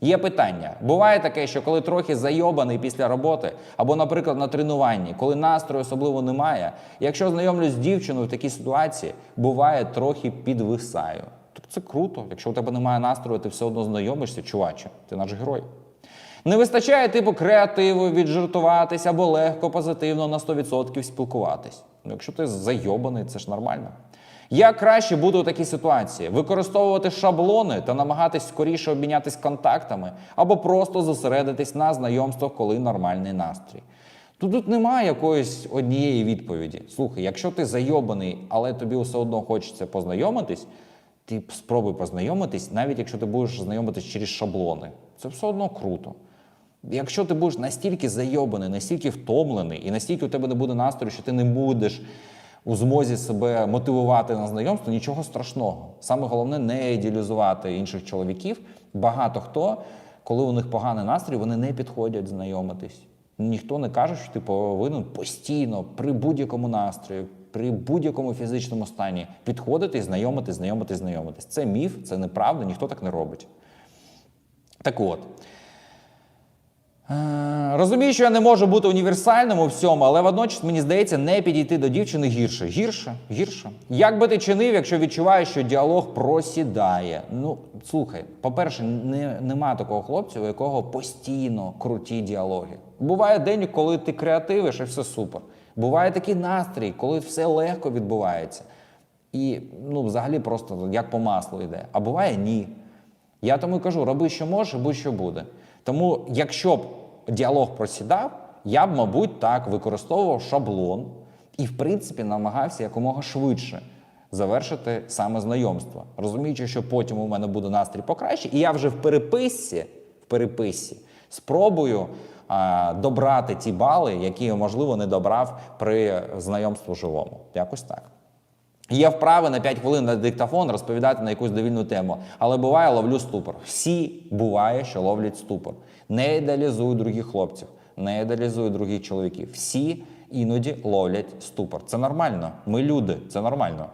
Є питання. Буває таке, що коли трохи зайобаний після роботи, або, наприклад, на тренуванні, коли настрою особливо немає, якщо знайомлюсь з дівчиною в такій ситуації, буває трохи підвисаю. Так це круто. Якщо у тебе немає настрою, ти все одно знайомишся, чуваче, ти наш герой. Не вистачає типу креативу, віджартуватись або легко, позитивно на 100% спілкуватись. Ну, якщо ти зайобаний, це ж нормально. Як краще бути у такій ситуації? Використовувати шаблони та намагатись скоріше обмінятись контактами, або просто зосередитись на знайомствах, коли нормальний настрій. Тут, тут немає якоїсь однієї відповіді. Слухай, якщо ти зайобаний, але тобі все одно хочеться познайомитись, ти спробуй познайомитись, навіть якщо ти будеш знайомитись через шаблони. Це все одно круто. Якщо ти будеш настільки зайобаний, настільки втомлений, і настільки у тебе не буде настрою, що ти не будеш у змозі себе мотивувати на знайомство, нічого страшного. Саме головне не ідеалізувати інших чоловіків. Багато хто, коли у них поганий настрій, вони не підходять знайомитись. Ніхто не каже, що ти повинен постійно при будь-якому настрої, при будь-якому фізичному стані підходити і знайомитись, знайомитись, знайомитись. Це міф, це неправда, ніхто так не робить. Так от. Розумію, що я не можу бути універсальним у всьому, але водночас мені здається, не підійти до дівчини гірше. Гірше, гірше. Як би ти чинив, якщо відчуваєш, що діалог просідає? Ну, слухай, по-перше, не, нема такого хлопця, у якого постійно круті діалоги. Буває день, коли ти креативиш і все супер. Буває такий настрій, коли все легко відбувається. І ну, взагалі просто як по маслу йде. А буває ні. Я тому кажу, роби, що можеш, будь-що буде. Тому, якщо б діалог просідав, я б, мабуть, так використовував шаблон і, в принципі, намагався якомога швидше завершити саме знайомство, розуміючи, що потім у мене буде настрій покраще, і я вже в переписці, в переписці спробую добрати ті бали, які можливо, не добрав при знайомству живому. Якось так. Є вправи на 5 хвилин на диктофон розповідати на якусь довільну тему. Але буває, ловлю ступор. Всі буває, що ловлять ступор. Не ідеалізуй других хлопців, не ідеалізуй других чоловіків. Всі іноді ловлять ступор. Це нормально. Ми люди, це нормально.